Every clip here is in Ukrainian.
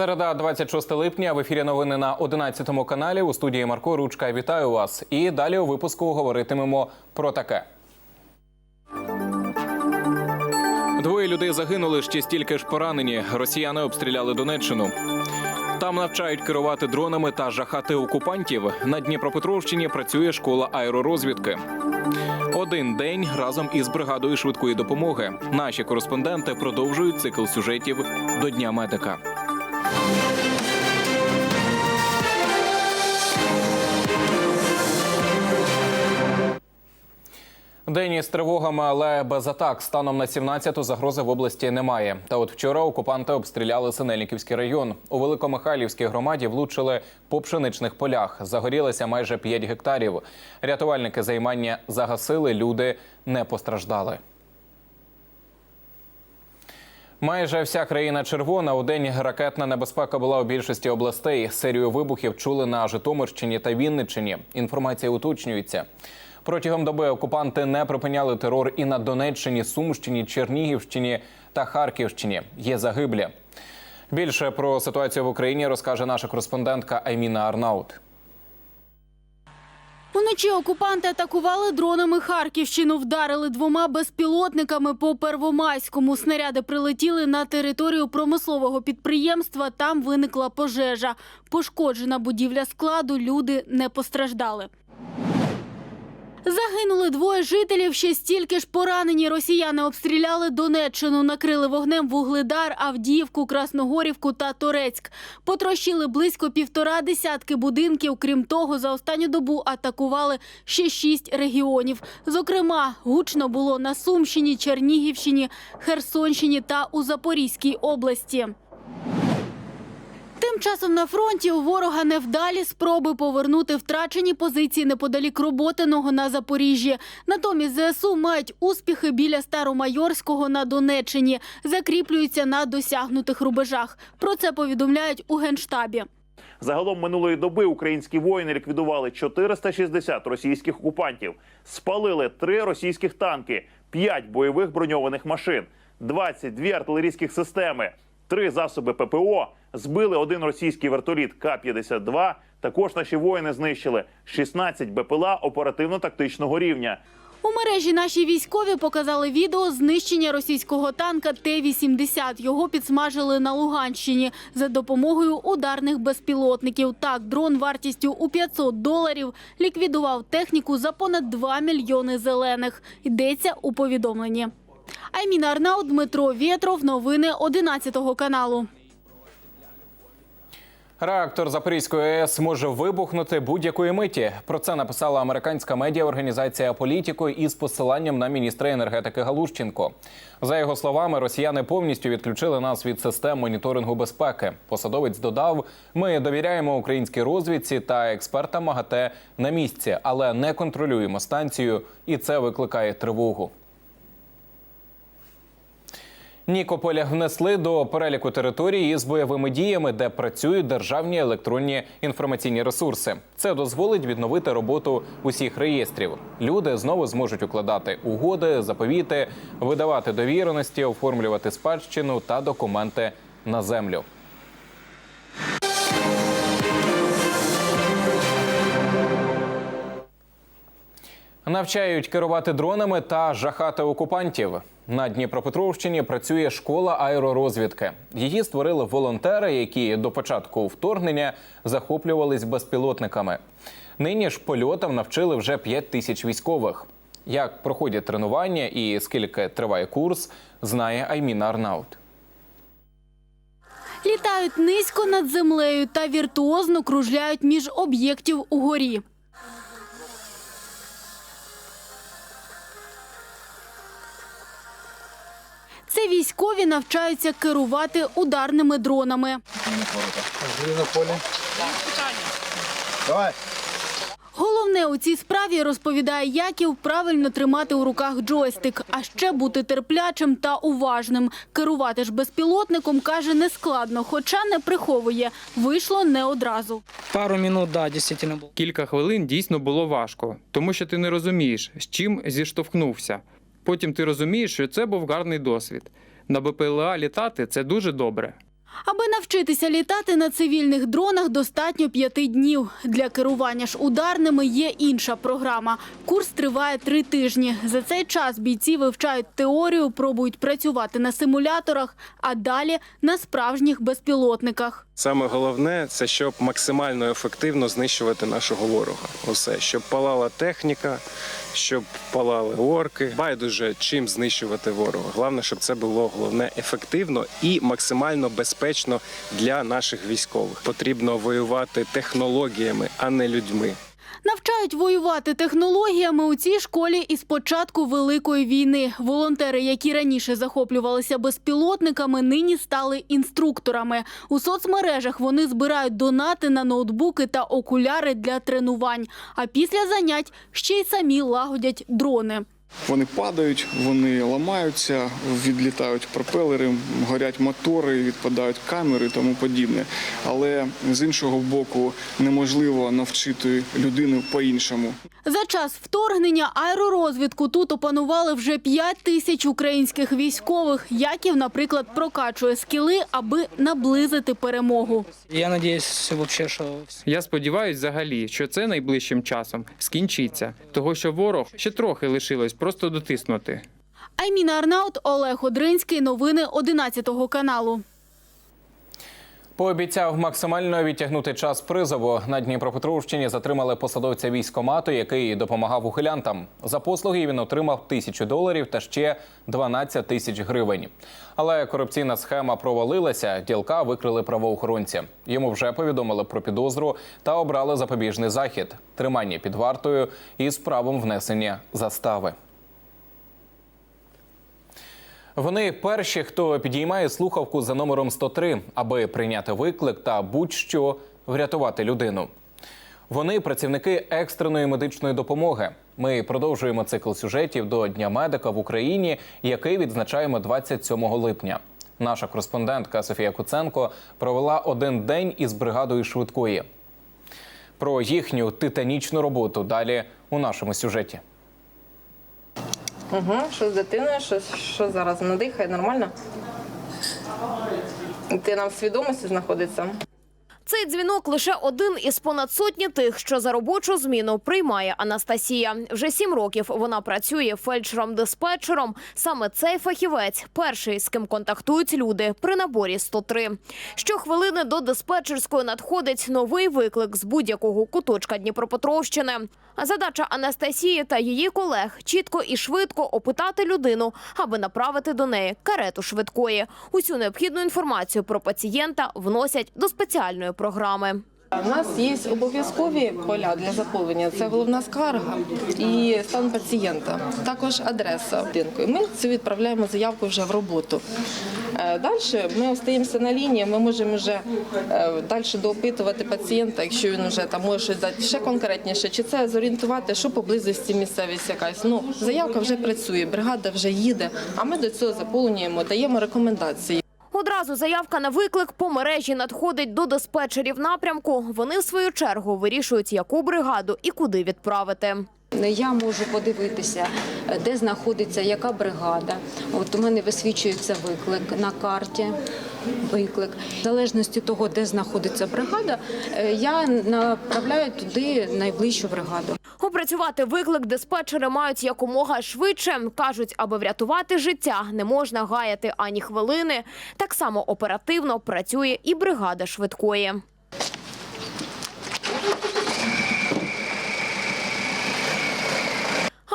Середа, 26 липня. В ефірі новини на 11 каналі. У студії Марко Ручка. Вітаю вас. І далі у випуску говоритимемо про таке. Двоє людей загинули, ще стільки ж поранені. Росіяни обстріляли Донеччину. Там навчають керувати дронами та жахати окупантів. На Дніпропетровщині працює школа аеророзвідки. Один день разом із бригадою швидкої допомоги. Наші кореспонденти продовжують цикл сюжетів до Дня медика. День із тривогами, але без атак. Станом на 17-ту загрози в області немає. Та от вчора окупанти обстріляли Синельниківський район. У Великомихайлівській громаді влучили по пшеничних полях. Загорілося майже 5 гектарів. Рятувальники займання загасили, люди не постраждали. Майже вся країна червона. У день ракетна небезпека була у більшості областей. Серію вибухів чули на Житомирщині та Вінниччині. Інформація уточнюється. Протягом доби окупанти не припиняли терор і на Донеччині, Сумщині, Чернігівщині та Харківщині. Є загиблі. Більше про ситуацію в Україні розкаже наша кореспондентка Айміна Арнаут. Уночі окупанти атакували дронами Харківщину, вдарили двома безпілотниками по Первомайському. Снаряди прилетіли на територію промислового підприємства. Там виникла пожежа. Пошкоджена будівля складу. Люди не постраждали. Загинули двоє жителів, ще стільки ж поранені. Росіяни обстріляли Донеччину, накрили вогнем Вугледар, Авдіївку, Красногорівку та Торецьк. Потрощили близько півтора десятки будинків. Крім того, за останню добу атакували ще шість регіонів. Зокрема, гучно було на Сумщині, Чернігівщині, Херсонщині та у Запорізькій області. Часом на фронті у ворога невдалі спроби повернути втрачені позиції неподалік Роботиного на Запоріжжі. Натомість ЗСУ мають успіхи біля Старомайорського на Донеччині, закріплюються на досягнутих рубежах. Про це повідомляють у генштабі. Загалом минулої доби українські воїни ліквідували 460 російських окупантів, спалили три російських танки, 5 бойових броньованих машин, 22 артилерійських системи, 3 засоби ППО, збили один російський вертоліт К-52. Також наші воїни знищили 16 БПЛА оперативно-тактичного рівня. У мережі наші військові показали відео знищення російського танка Т-80. Його підсмажили на Луганщині за допомогою ударних безпілотників. Так, дрон вартістю у 500 доларів ліквідував техніку за понад 2 мільйони зелених. Йдеться у повідомленні. Айміна Арнаут, Дмитро Вєтров. Новини 11 каналу. Реактор Запорізької АЕС може вибухнути будь-якої миті. Про це написала американська медіаорганізація «Політіко» із посиланням на міністра енергетики Галущенко. За його словами, росіяни повністю відключили нас від систем моніторингу безпеки. Посадовець додав: ми довіряємо українській розвідці та експертам МАГАТЕ на місці, але не контролюємо станцію, і це викликає тривогу. Нікополя внесли до переліку території з бойовими діями, де працюють державні електронні інформаційні ресурси. Це дозволить відновити роботу усіх реєстрів. Люди знову зможуть укладати угоди, заповіти, видавати довіреності, оформлювати спадщину та документи на землю. Навчають керувати дронами та жахати окупантів. На Дніпропетровщині працює школа аеророзвідки. Її створили волонтери, які до початку вторгнення захоплювались безпілотниками. Нині ж польотам навчили вже 5 тисяч військових. Як проходять тренування і скільки триває курс, знає Айміна Арнаут. Літають низько над землею та віртуозно кружляють між об'єктів угорі. Це військові навчаються керувати ударними дронами. Давай. Головне у цій справі розповідає Яків правильно тримати у руках джойстик, а ще бути терплячим та уважним. Керувати ж безпілотником каже нескладно, хоча не приховує. Вийшло не одразу. Пару минут, да, дійсно було. Кілька хвилин дійсно було важко, тому що ти не розумієш, з чим зіштовхнувся. Потім ти розумієш, що це був гарний досвід. На БПЛА літати це дуже добре. Аби навчитися літати на цивільних дронах, достатньо п'яти днів. Для керування ж ударними є інша програма. Курс триває три тижні. За цей час бійці вивчають теорію, пробують працювати на симуляторах, а далі на справжніх безпілотниках. Саме головне це щоб максимально ефективно знищувати нашого ворога. Усе щоб палала техніка, щоб палали орки. Байдуже чим знищувати ворога. Головне, щоб це було головне ефективно і максимально безпечно для наших військових. Потрібно воювати технологіями, а не людьми. Навчають воювати технологіями у цій школі із початку Великої війни. Волонтери, які раніше захоплювалися безпілотниками, нині стали інструкторами. У соцмережах вони збирають донати на ноутбуки та окуляри для тренувань. А після занять ще й самі лагодять дрони. Вони падають, вони ламаються, відлітають пропелери, горять мотори, відпадають камери і тому подібне. Але з іншого боку, неможливо навчити людину по-іншому. За час вторгнення аеророзвідку тут опанували вже 5 тисяч українських військових. Яків, наприклад, прокачує скіли, аби наблизити перемогу. Я надеюсь вообще, Я сподіваюся взагалі, що це найближчим часом скінчиться, того що ворог ще трохи лишилось просто дотиснути. Айміна Арнаут, Олег Одринський. Новини 11 каналу. Пообіцяв максимально відтягнути час призову. На Дніпропетровщині затримали посадовця військомату, який допомагав ухилянтам. За послуги він отримав тисячу доларів та ще 12 тисяч гривень. Але корупційна схема провалилася. Ділка викрили правоохоронці. Йому вже повідомили про підозру та обрали запобіжний захід тримання під вартою із правом внесення застави. Вони перші, хто підіймає слухавку за номером 103, аби прийняти виклик та будь-що врятувати людину. Вони працівники екстреної медичної допомоги. Ми продовжуємо цикл сюжетів до Дня медика в Україні, який відзначаємо 27 липня. Наша кореспондентка Софія Куценко провела один день із бригадою швидкої. Про їхню титанічну роботу далі у нашому сюжеті. Угу. Що з дитиною? Що, що зараз вона дихає? Нормально? Ти нам в свідомості знаходиться? Цей дзвінок лише один із понад сотні тих, що за робочу зміну приймає Анастасія. Вже сім років вона працює фельдшером-диспетчером. Саме цей фахівець перший, з ким контактують люди при наборі 103. Щохвилини до диспетчерської надходить новий виклик з будь-якого куточка Дніпропетровщини. Задача Анастасії та її колег чітко і швидко опитати людину, аби направити до неї карету швидкої. Усю необхідну інформацію про пацієнта вносять до спеціальної програми. У нас є обов'язкові поля для заповнення. Це головна скарга і стан пацієнта. Також адреса будинку. Ми цю відправляємо заявку вже в роботу. Далі ми остаємося на лінії. Ми можемо вже далі доопитувати пацієнта, якщо він вже там може щось дати ще конкретніше, чи це зорієнтувати, що поблизості місцевість якась. Ну заявка вже працює, бригада вже їде. А ми до цього заповнюємо, даємо рекомендації. Одразу заявка на виклик по мережі надходить до диспетчерів напрямку. Вони в свою чергу вирішують, яку бригаду і куди відправити. Я можу подивитися, де знаходиться яка бригада. От у мене висвічується виклик на карті. Виклик в залежності того, де знаходиться бригада, е, я направляю туди найближчу бригаду. Опрацювати виклик диспетчери мають якомога швидше. Кажуть, аби врятувати життя, не можна гаяти ані хвилини. Так само оперативно працює і бригада швидкої.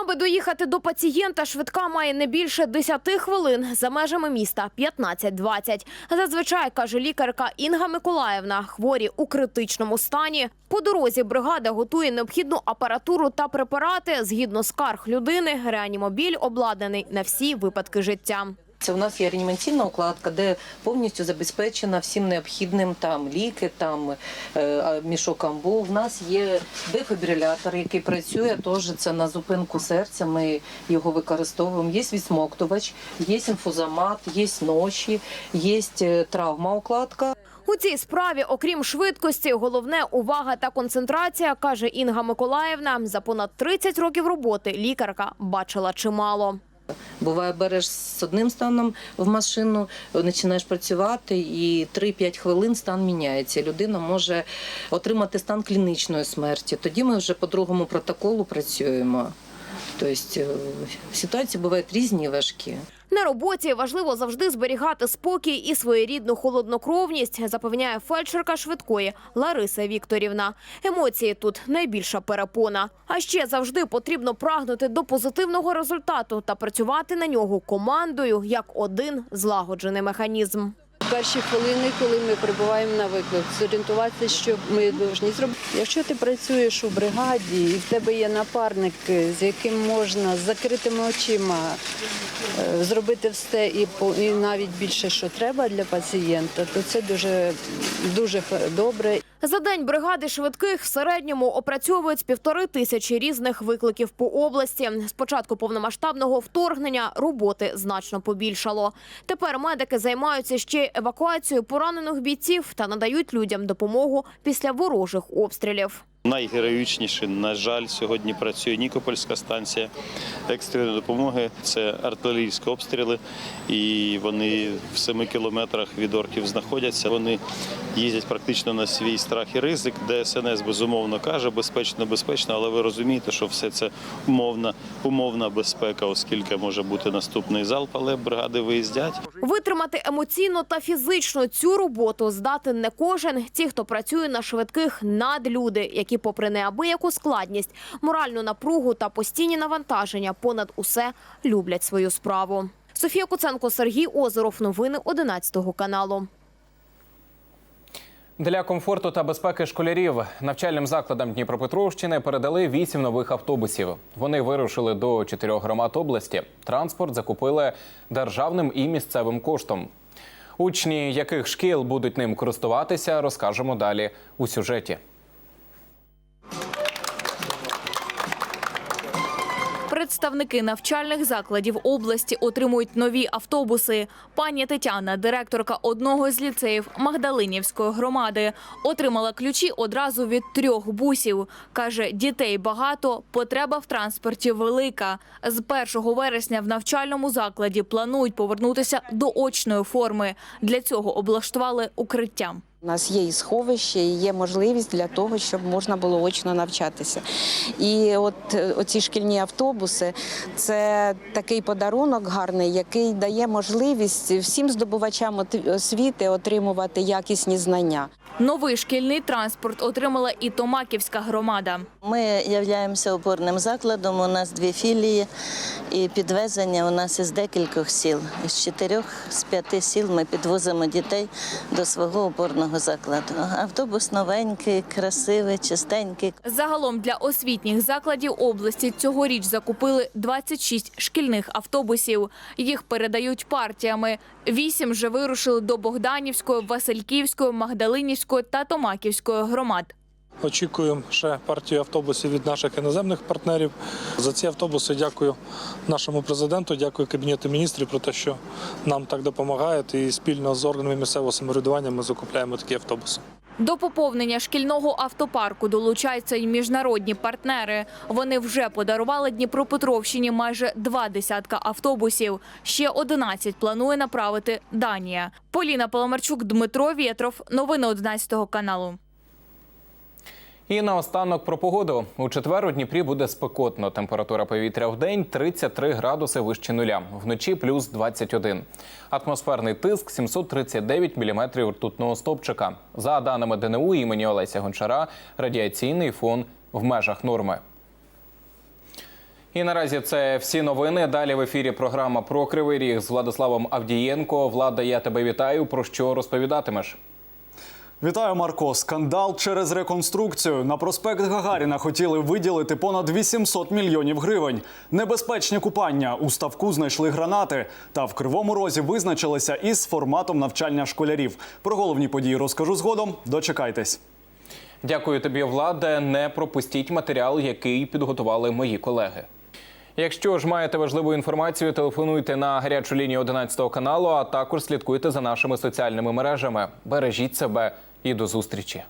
Аби доїхати до пацієнта, швидка має не більше 10 хвилин за межами міста 15-20. Зазвичай каже лікарка Інга Миколаївна, хворі у критичному стані. По дорозі бригада готує необхідну апаратуру та препарати. Згідно скарг людини, реанімобіль обладнаний на всі випадки життя. Це у нас є реанімаційна укладка, де повністю забезпечена всім необхідним там ліки, там е, мішок амбу. В нас є дефібрилятор, який працює теж це на зупинку серця. Ми його використовуємо. Є відсмоктувач, є інфузомат, є ноші, є е, травма укладка. У цій справі, окрім швидкості, головне увага та концентрація, каже Інга Миколаївна. За понад 30 років роботи лікарка бачила чимало. Буває, береш з одним станом в машину, починаєш працювати, і 3-5 хвилин стан міняється. Людина може отримати стан клінічної смерті. Тоді ми вже по другому протоколу працюємо. Тобто е, ситуації бувають різні важкі. На роботі важливо завжди зберігати спокій і своєрідну холоднокровність, запевняє фельдшерка швидкої Лариса Вікторівна. Емоції тут найбільша перепона. А ще завжди потрібно прагнути до позитивного результату та працювати на нього командою як один злагоджений механізм. Перші хвилини, коли ми прибуваємо на виклик, зорієнтуватися, що ми повинні зробити. Якщо ти працюєш у бригаді і в тебе є напарник, з яким можна з закритими очима е, зробити все і, і навіть більше, що треба для пацієнта, то це дуже, дуже добре. За день бригади швидких в середньому опрацьовують півтори тисячі різних викликів по області. З початку повномасштабного вторгнення роботи значно побільшало. Тепер медики займаються ще евакуацією поранених бійців та надають людям допомогу після ворожих обстрілів. Найгероїчніше, на жаль, сьогодні працює Нікопольська станція екстреної допомоги. Це артилерійські обстріли, і вони в 7 кілометрах від орків знаходяться. Вони їздять практично на свій страх і ризик. ДСНС безумовно каже, безпечно, безпечно, але ви розумієте, що все це умовна, умовна безпека, оскільки може бути наступний залп, але бригади виїздять. Витримати емоційно та фізично цю роботу здатен не кожен. Ті, хто працює на швидких надлюди, які, попри неабияку складність, моральну напругу та постійні навантаження, понад усе люблять свою справу. Софія Куценко, Сергій Озеров. Новини 11 каналу. Для комфорту та безпеки школярів навчальним закладам Дніпропетровщини передали вісім нових автобусів. Вони вирушили до чотирьох громад області. Транспорт закупили державним і місцевим коштом. Учні яких шкіл будуть ним користуватися, розкажемо далі у сюжеті. Представники навчальних закладів області отримують нові автобуси. Пані Тетяна, директорка одного з ліцеїв Магдалинівської громади, отримала ключі одразу від трьох бусів. Каже, дітей багато, потреба в транспорті велика. З 1 вересня в навчальному закладі планують повернутися до очної форми. Для цього облаштували укриття. У нас є і сховище, і є можливість для того, щоб можна було очно навчатися. І от е, оці шкільні автобуси це такий подарунок гарний, який дає можливість всім здобувачам освіти отримувати якісні знання. Новий шкільний транспорт отримала і Томаківська громада. Ми являємося опорним закладом. У нас дві філії, і підвезення у нас із декількох сіл. Із чотирьох з п'яти сіл ми підвозимо дітей до свого опорного закладу. Автобус новенький, красивий, чистенький. Загалом для освітніх закладів області цьогоріч закупили 26 шкільних автобусів. Їх передають партіями. Вісім вже вирушили до Богданівської, Васильківської, Магдалинівської та Томаківської громад. Очікуємо ще партію автобусів від наших іноземних партнерів. За ці автобуси дякую нашому президенту, дякую Кабінету міністрів про те, що нам так допомагають, і спільно з органами місцевого самоврядування ми закупляємо такі автобуси. До поповнення шкільного автопарку долучаються й міжнародні партнери. Вони вже подарували Дніпропетровщині майже два десятка автобусів. Ще 11 планує направити Данія. Поліна Паламарчук, Дмитро Вєтров. Новини 11 каналу. І наостанок про погоду. У четвер у Дніпрі буде спекотно. Температура повітря в день 33 градуси вище нуля. Вночі плюс 21. Атмосферний тиск 739 міліметрів ртутного стовпчика. За даними ДНУ імені Олеся Гончара, радіаційний фон в межах норми. І наразі це всі новини. Далі в ефірі програма про Кривий Ріг з Владиславом Авдієнко. Влада, я тебе вітаю. Про що розповідатимеш? Вітаю, Марко. Скандал через реконструкцію. На проспект Гагаріна хотіли виділити понад 800 мільйонів гривень. Небезпечні купання. У ставку знайшли гранати. Та в Кривому Розі визначилися із форматом навчання школярів. Про головні події розкажу згодом. Дочекайтесь. Дякую тобі, Владе. Не пропустіть матеріал, який підготували мої колеги. Якщо ж маєте важливу інформацію, телефонуйте на гарячу лінію 11 каналу, а також слідкуйте за нашими соціальними мережами. Бережіть себе і до зустрічі.